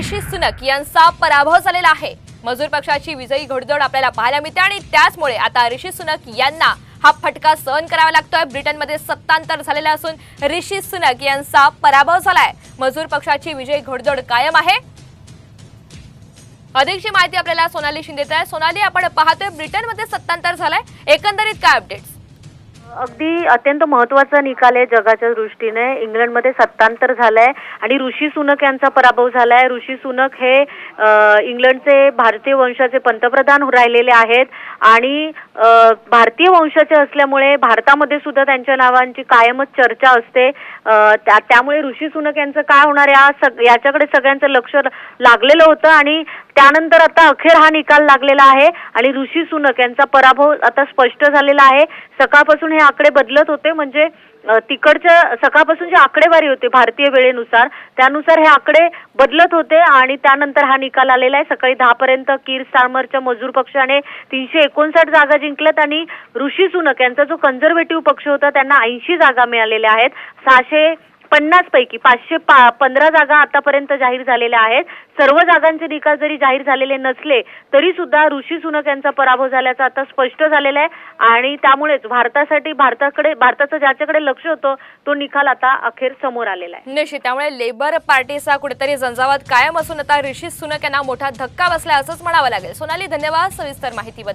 रिशी Sunak यांचा पराभव झालेला आहे. मजूर पक्षाची विजयी घोडदौड आपल्याला पाहायला मिळते आणि त्याचमुळे आता ऋषी सुनक यांना हा फटका सहन करावा लागतोय. ब्रिटनमध्ये सत्तांतर झालेला असून ऋषी सुनक यांचा पराभव झालाय. मजूर पक्षाची विजयी घोडदौड कायम आहे. अधिकची माहिती आपल्याला सोनाली शिंदे देत आहे. सोनाली आपण पाहतोय ब्रिटनमध्ये सत्तांतर झालाय. एकंदरीत काय अपडेट्स अगदी अत्यंत महत्त्वाचा निकाल आहे जगाच्या दृष्टीने. इंग्लंडमध्ये सत्तांतर झालंय आणि ऋषी सुनक यांचा पराभव झालाय. ऋषी सुनक हे इंग्लंडचे भारतीय वंशाचे पंतप्रधान राहिलेले आहेत आणि भारतीय वंशाचे असल्यामुळे भारतामध्ये सुद्धा त्यांच्या नावांची कायमच चर्चा असते. त्या- त्यामुळे ऋषी सुनक यांचं काय होणार या सग याच्याकडे सगळ्यांचं लक्ष लागलेलं होतं आणि त्यानंतर आता अखेर हा निकाल लागलेला आहे आणि ऋषी सुनक यांचा पराभव आता स्पष्ट झालेला आहे. सकाळपासून हे आकडे बदलत होते म्हणजे तिकडच्या सकाळपासून जी आकडेवारी होती भारतीय वेळेनुसार त्यानुसार हे आकडे बदलत होते आणि त्यानंतर हा निकाल आलेला आहे. सकाळी दहा पर्यंत कीर स्टार्मरच्या मजूर पक्षाने तीनशे एकोणसाठ जागा जिंकल्यात आणि ऋषी सुनक यांचा जो कन्झर्वेटिव्ह पक्ष होता त्यांना ऐंशी जागा मिळालेल्या आहेत. सहाशे पन्नास पैकी पाचशे पा पंधरा जागा आतापर्यंत जाहीर झालेल्या आहेत. सर्व जागांचे निकाल जरी जाहीर झालेले नसले तरी सुद्धा ऋषी सुनक यांचा पराभव झाल्याचं आता स्पष्ट झालेला आहे. आणि त्यामुळेच भारतासाठी भारताकडे भारताचं ज्याच्याकडे लक्ष होतं तो निकाल आता अखेर समोर आलेला आहे. निश्चित. त्यामुळे लेबर पार्टीचा कुठेतरी झंझावात कायम असून आता ऋषी सुनक यांना मोठा धक्का बसला असंच म्हणावं लागेल. सोनाली धन्यवाद सविस्तर माहितीबद्दल.